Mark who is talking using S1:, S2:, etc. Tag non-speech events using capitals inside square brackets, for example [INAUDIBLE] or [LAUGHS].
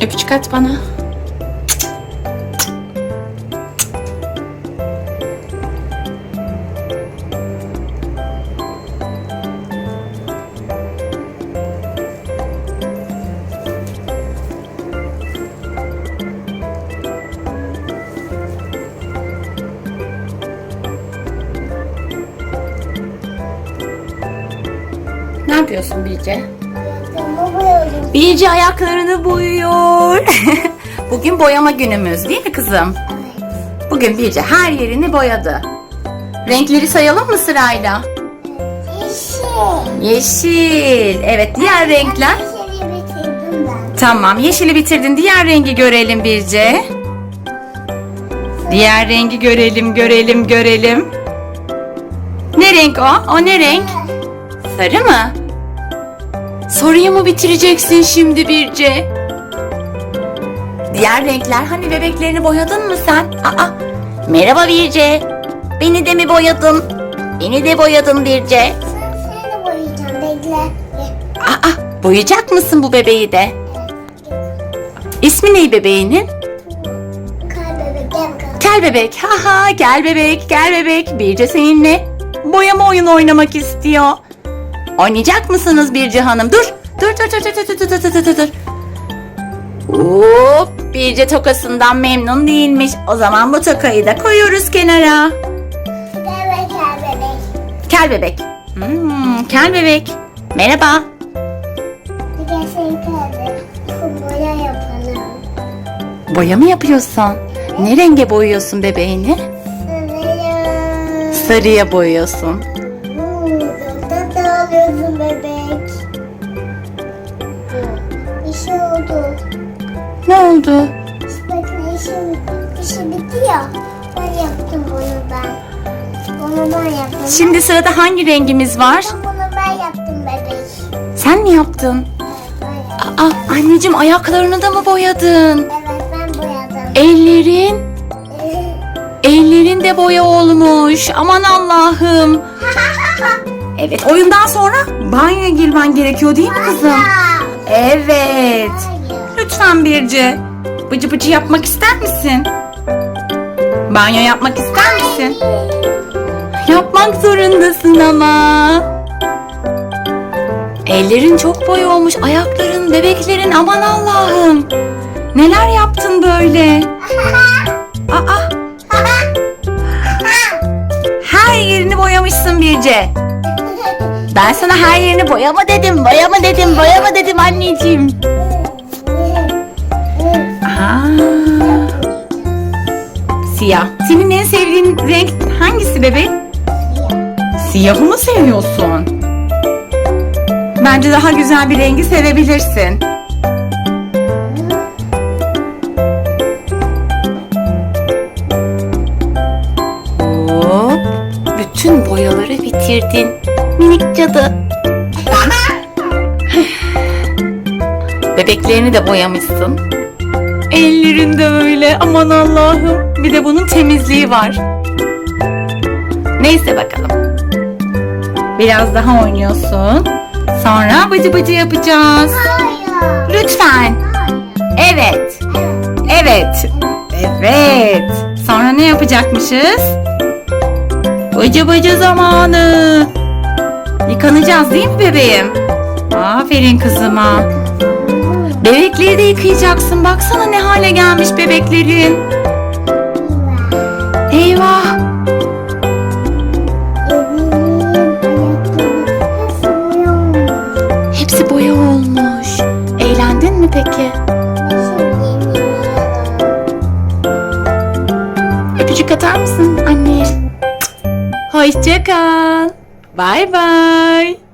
S1: Öpücük at bana. Ne yapıyorsun Bilge? Bilge ayaklarını boyuyor. [LAUGHS] Bugün boyama günümüz değil mi kızım? Bugün Bilge her yerini boyadı. Renkleri sayalım mı sırayla?
S2: Yeşil.
S1: Yeşil. Evet diğer renkler.
S2: Yeşili bitirdim ben.
S1: Tamam yeşili bitirdin. Diğer rengi görelim Bilge. Diğer rengi görelim görelim görelim. Ne renk o? O ne renk? Sarı mı? Sarıyı mı bitireceksin şimdi Birce? Diğer renkler hani bebeklerini boyadın mı sen? Aa, merhaba Birce. Beni de mi boyadın? Beni de boyadın Birce.
S2: Sen seni de boyayacağım. Bekle.
S1: Aa, boyayacak mısın bu bebeği de? İsmi ne bebeğinin?
S2: Gel
S1: bebek. Ha ha gel bebek gel bebek. Birce seninle boyama oyunu oynamak istiyor. Oynayacak mısınız Birce Hanım? Dur. Dur dur dur dur dur dur dur dur dur. Hop, Birce tokasından memnun değilmiş. O zaman bu tokayı da koyuyoruz kenara.
S2: Gel bebek bebek.
S1: Kel bebek. Hmm, kel bebek. Merhaba.
S2: Bir de kaldı. Boya yapalım.
S1: Boya mı yapıyorsun? Ne renge boyuyorsun bebeğini?
S2: Sarıya.
S1: Sarıya boyuyorsun.
S2: Alıyorsun bebek. Bir şey oldu.
S1: Ne oldu?
S2: Bakın işim, işi bitti ya. Ben yaptım bunu ben. Bunu ben yaptım.
S1: Şimdi sırada hangi rengimiz var?
S2: Bunu ben yaptım bebek.
S1: Sen mi yaptın?
S2: Evet ben yaptım.
S1: Aa, anneciğim ayaklarını da mı boyadın?
S2: Evet ben boyadım.
S1: Ellerin, [LAUGHS] ellerin de boya olmuş. Aman Allah'ım. [LAUGHS] Evet, oyundan sonra banyoya girmen gerekiyor değil mi kızım? Evet. Lütfen Birce. Bıcı bıcı yapmak ister misin? Banyo yapmak ister misin? Yapmak zorundasın ama. Ellerin çok boy olmuş, ayakların, bebeklerin aman Allah'ım. Neler yaptın böyle? [LAUGHS] Aa, boyamışsın Birce. Ben sana her yerini boyama dedim, boyama dedim, boyama dedim anneciğim. Aa, siyah. Senin en sevdiğin renk hangisi bebek? Siyahı mı seviyorsun? Bence daha güzel bir rengi sevebilirsin. Bütün boyaları bitirdin. Minik cadı. [LAUGHS] Bebeklerini de boyamışsın. Ellerin de öyle. Aman Allah'ım. Bir de bunun temizliği var. Neyse bakalım. Biraz daha oynuyorsun. Sonra bıcı bıcı yapacağız.
S2: Hayır.
S1: Lütfen. Evet. Evet. Evet. Sonra ne yapacakmışız? Bıcı bıcı zamanı. Yıkanacağız değil mi bebeğim? Aferin kızıma. Bebekleri de yıkayacaksın. Baksana ne hale gelmiş bebeklerin. Eyvah. Hepsi boya olmuş. Eğlendin mi peki? Öpücük atar mısın anneye? Hoşçakal. Bay bay.